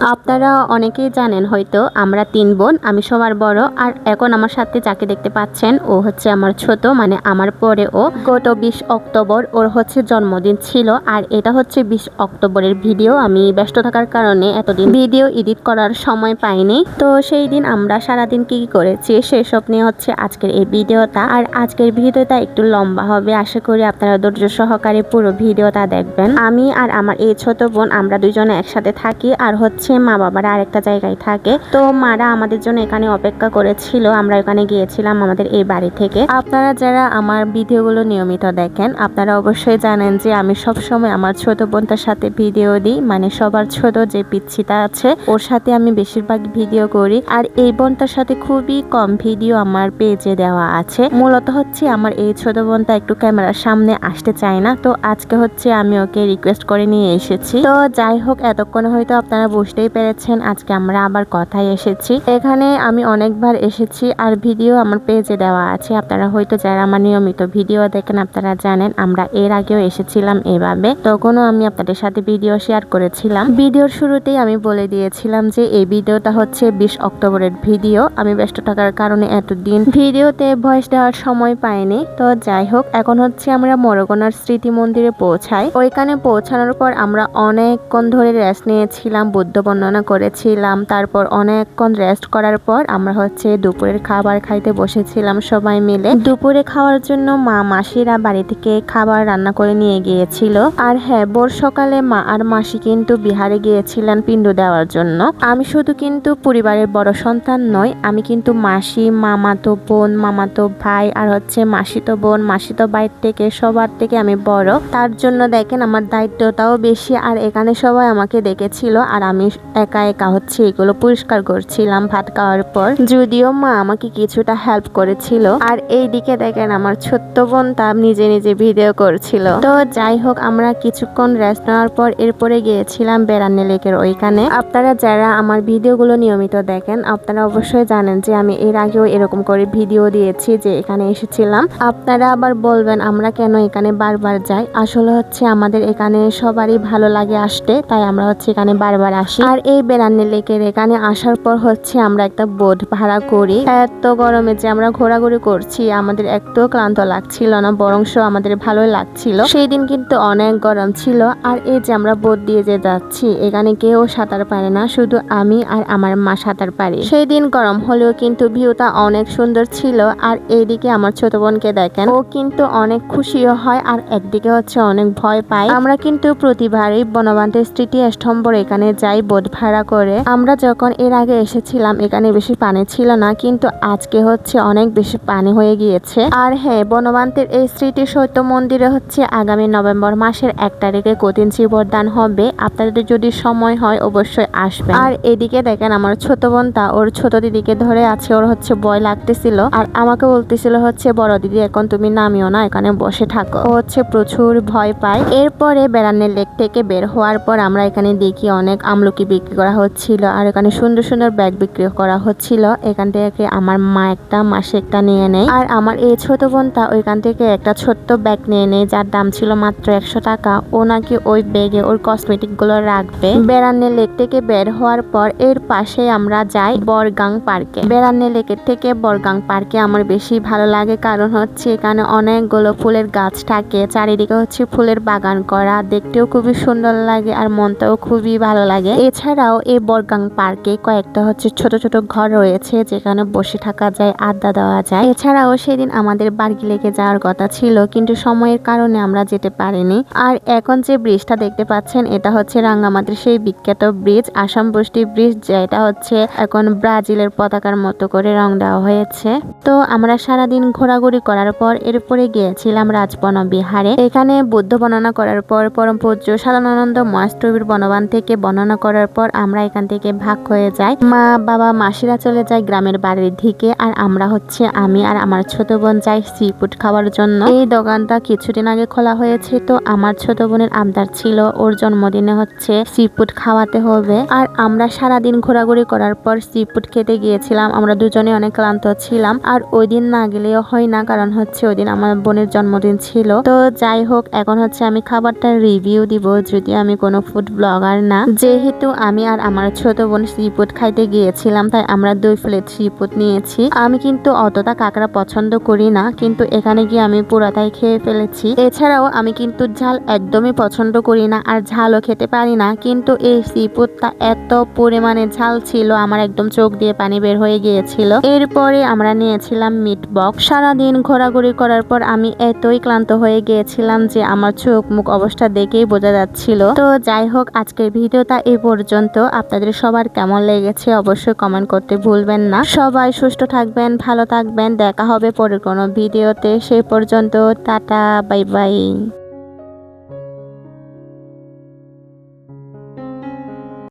আপনারা অনেকেই জানেন হয়তো, আমরা তিন বোন, আমি সবার বড়, আর এখন আমার সাথে যাকে দেখতে পাচ্ছেন, ও হচ্ছে আমার ছোট মানে আমার পরে ও। গত বিশ অক্টোবর ওর হচ্ছে জন্মদিন ছিল, আর এটা হচ্ছে বিশ অক্টোবরের ভিডিও, আমি ব্যস্ত থাকার কারণে এতদিন ভিডিও এডিট করার সময় পাইনি। তো সেই দিন আমরা সারাদিন কি কি করেছি, সেসব নিয়ে হচ্ছে আজকের এই ভিডিওটা। আর আজকের ভিডিওটা একটু লম্বা হবে, আশা করি আপনারা ধৈর্য সহকারে পুরো ভিডিওটা দেখবেন। আমি আর আমার এই ছোট বোন, আমরা দুজনে একসাথে থাকি, আর হচ্ছে মা বাবারা আরেকটা জায়গায় থাকে। তো মারা আমাদের জন্য এখানে অপেক্ষা করেছিল। আমরা এখানে গিয়েছিলাম আমাদের এই বাড়ি থেকে। আপনারা যারা আমার ভিডিওগুলো নিয়মিত দেখেন, আপনারা অবশ্যই জানেন যে আমি সব সময় আমার ছোট বোনটার সাথে ভিডিও দিই। মানে সবার ছোট যে পিচ্ছিটা আছে, ওর সাথে আমি বেশিরভাগ ভিডিও করি। আর এই বোনটার সাথে খুবই কম ভিডিও আমার পেজে দেওয়া আছে। মূলত হচ্ছে আমার এই ছোট বোনটা একটু ক্যামেরার সামনে আসতে চায় না। তো আজকে হচ্ছে আমি ওকে রিকোয়েস্ট করে নিয়ে এসেছি। তো যাই হোক, এতক্ষণ হয়তো আপনারা বুঝতেই পেরেছেন, আজকে আমরা আবার কথায় এসেছি। এখানে আমি অনেকবার এসেছি আর ভিডিও আমার পেজে দেওয়া আছে। আপনারা হয়তো যারা আমার নিয়মিত ভিডিও দেখেন, আপনারা জানেন আমরা এর আগেও এসেছিলাম এভাবে। তখনও আমি আপনাদের সাথে ভিডিও শেয়ার করেছিলাম। ভিডিওর শুরুতেই আমি বলে দিয়েছিলাম যে, এই ভিডিওটা হচ্ছে বিশ অক্টোবরের ভিডিও। আমি ব্যস্ত থাকার কারণে এতদিন ভিডিওতে ভয়েস দেওয়ার সময় পাইনি। তো যাই হোক, এখন হচ্ছে আমরা মরগনার স্মৃতি মন্দিরে পৌঁছাই। ওইখানে পৌঁছানোর পর আমরা অনেকক্ষণ ধরে রেস্ট নিয়েছিলাম, বুদ্ধ বর্ণনা করেছিলাম। তারপর অনেকক্ষণ রেস্ট করার পর আমরা হচ্ছে দুপুরের খাবার খাইতে বসেছিলাম সবাই মিলে। দুপুরে খাওয়ার জন্য মা মাসিরা বাড়ি থেকে খাবার রান্না করে নিয়ে গিয়েছিল। আর হ্যাঁ ভোর সকালে মা আর মাসি কিন্তু বিহারে গিয়েছিলেন পিণ্ড দেওয়ার জন্য। আমি শুধু কিন্তু পরিবারের বড় সন্তান নয় আমি কিন্তু মাসি মামাতো বোন মামাতো ভাই, আর হচ্ছে মাসিতো বোন মাসিতো ভাইয়ের থেকে, সবার থেকে আমি বড়। তার জন্য দেখেন আমার দায়িত্বটাও বেশি, আর এখানে সবাই আমাকে দেখেছিল, আর আমি একা একা হচ্ছে, এগুলো পরিষ্কার করছিলাম ভাত খাওয়ার পর। যদিও মা আমাকে কিছুটা হেল্প করেছিল। আর এই দিকে দেখেন আমার ছোট্ট বোন তা নিজে নিজে ভিডিও করছিল। তো যাই হোক, আমরা কিছুক্ষণ রেস্ট নেওয়ার পর এরপরে গিয়েছিলাম বেড়ানে লেকের ওইখানে। আপনারা যারা আমার ভিডিওগুলো নিয়মিত দেখেন, আপনারা অবশ্যই জানেন যে আমি এর আগেও এরকম করে ভিডিও দিয়েছি যে এখানে এসেছিলাম। আপনারা আবার বলবেন, আমরা কেন এখানে বারবার যাই? আসলে হচ্ছে আমাদের এখানে সবারই ভালো লাগে আসতে, তাই আমরা হচ্ছে এখানে বারবার আসি। আর এই বেড়ানে লেকের এখানে আসার পর হচ্ছে আমরা একটা বোট ভাড়া করি। এত গরমে যে আমরা ঘোরাঘুরি করছি, আমাদের একটু ক্লান্ত লাগছিল না, বরংশ আমাদের ভালোই লাগছিল। সেই দিন কিন্তু অনেক গরম ছিল, আর এই যে আমরা বোট দিয়ে যে যাচ্ছি, এখানে কেউ সাঁতার পারে না, শুধু আমি আর আমার মা সাঁতার পারি। সেই দিন গরম হলেও কিন্তু ভিউটা অনেক সুন্দর ছিল, আর এইদিকে আমার ছোট বোনকে দেখেন, ও কিন্তু অনেক খুশিও হয়, আর একদিকে হচ্ছে অনেক ভয় পায়। আমরা কিন্তু প্রতিবারই বনবান্তের স্মৃতি স্তম্ভর এখানে যাই বোট ভাড়া করে। আমরা যখন এর আগে এসেছিলাম, এখানে বেশি পানি ছিল না, কিন্তু আজকে হচ্ছে অনেক বেশি পানি হয়ে গিয়েছে। আর হ্যাঁ বনবান্তের এই স্মৃতি সত্য মন্দিরে হচ্ছে আগামী নভেম্বর মাসের এক তারিখে কঠিন শিবদান হবে। আপনাদের যদি সময় হয়, অবশ্যই আসবে আর এদিকে দেখেন, আমার ছোট বোন তা, ওর ছোট দিদিকে ধরে আছে, ওর হচ্ছে ভয় লাগতেছিল। আর আমাকে বলতেছিল হচ্ছে, বড় দিদি, এখন তুমি নামিও না, এখানে বসে থাকো। ও হচ্ছে প্রচুর ভয় পায়। এরপরে বেড়ানের লেক থেকে বের হওয়ার পর আমরা এখানে দেখি অনেক আমলকি বিক্রি করা হচ্ছিল আর এখানে সুন্দর সুন্দর ব্যাগ বিক্রি করা হচ্ছিল। এখান থেকে আমার মা একটা, মাসে একটা নিয়ে নেয়। আর আমার এই ছোট বোনটা ওইখান থেকে একটা ছোট্ট ব্যাগ নিয়ে নেয়, যার দাম ছিল মাত্র একশো টাকা। ও নাকি ওই ব্যাগে ওর কসমেটিকগুলো রাখবে। বেড়ানের লেক থেকে বের হওয়ার পর এর পাশে আমরা যাই বরগাং পার্কে বেড়ানের লেকের থেকে বরগাং পার্কে আমার বেশি ভালো লাগে কারণ হচ্ছে এখানে অনেকগুলো ফুলের গাছ থাকে। চারিদিকে হচ্ছে ফুলের বাগান করা। দেখতেও খুবই সুন্দর লাগে আর মনটাও খুবই ভালো লাগে। এছাড়াও এই বরগাং পার্কে কয়েকটা হচ্ছে ছোট ছোট ঘর রয়েছে, যেখানে বসে থাকা যায়, আড্ডা দেওয়া যায়। এছাড়াও সেদিন আমাদের বার্গি লেকে যাওয়ার কথা ছিল, কিন্তু সময়ের কারণে আমরা যেতে পারিনি। আর এখন যে ব্রিজটা দেখতে পাচ্ছেন, এটা হচ্ছে রাঙ্গামাটির সেই বিখ্যাত ব্রিজ, আসাম বস্তি ব্রিজ, যেটা হচ্ছে এখন ব্রাজিলের পতাকার মতো করে রং দেওয়া হয়েছে। তো আমরা সারাদিন ঘোরাঘুরি করার পর এরপরে গিয়েছিলাম রাজবন বিহারে। এখানে বুদ্ধ বর্ণনা করার পর পরম পূজ্য সাধারণানন্দ মহাষ্টমীর বনবান থেকে বর্ণনা করার পর আমরা এখান থেকে ভাগ হয়ে যাই। মা, বাবা, মাসিরা চলে যায় গ্রামের বাড়ির দিকে আর আমরা হচ্ছে আমি আর আমার ছোট বোন যাই সি ফুড খাওয়ার জন্য। এই দোকানটা কিছুদিন আগে খোলা হয়েছে, তো আমার ছোট বোনের আবদার ছিল ওর জন্মদিনে হচ্ছে সি ফুড খাওয়াতে হবে। আর আমরা সারাদিন ঘোরাঘুরি করার পর সি ফুড খেতে গিয়েছিলাম। আমরা দুজনে অনেক ক্লান্ত ছিলাম আর ওই দিন না গেলেও হয় না, কারণ হচ্ছে ওই দিন আমার বোনের জন্মদিন ছিল। তো যাই হোক, এখন হচ্ছে আমি খাবারটার রিভিউ দিব, যদি আমি কোনো ফুড ব্লগার না। যেহেতু যেহেতু আমি আর আমার ছোট বোন ফুড খাইতে গিয়েছিলাম, তাই আমরা দুই প্লেট ফুড নিয়েছি। আমি কিন্তু অতটা কাঁকড়া পছন্দ করি না, কিন্তু এখানে গিয়ে আমি পুরাটাই খেয়ে ফেলেছি। এছাড়াও আমি কিন্তু ঝাল একদমই পছন্দ করি না আর ঝালও খেতে পারি না, কিন্তু এই ফুডটা এত পরিমাণে ঝাল ছিল, আমার একদম চোখ দিয়ে পানি বের হয়ে গিয়েছিল। এরপরে আমরা নিয়েছিলাম মিট বক্স সারাদিন ঘোরাঘুরি করার পর আমি এতই ক্লান্ত হয়ে গিয়েছিলাম যে আমার চোখ মুখ অবস্থা দেখেই বোঝা যাচ্ছিল। তো যাই হোক, আজকের ভিডিওটা এই পর্যন্ত আপনাদের সবার কেমন লেগেছে অবশ্যই কমেন্ট করতে ভুলবেন না। সবাই সুস্থ থাকবেন, ভালো থাকবেন। দেখা হবে পরের কোনো ভিডিওতে। সেই পর্যন্ত টাটা, বাই বাই।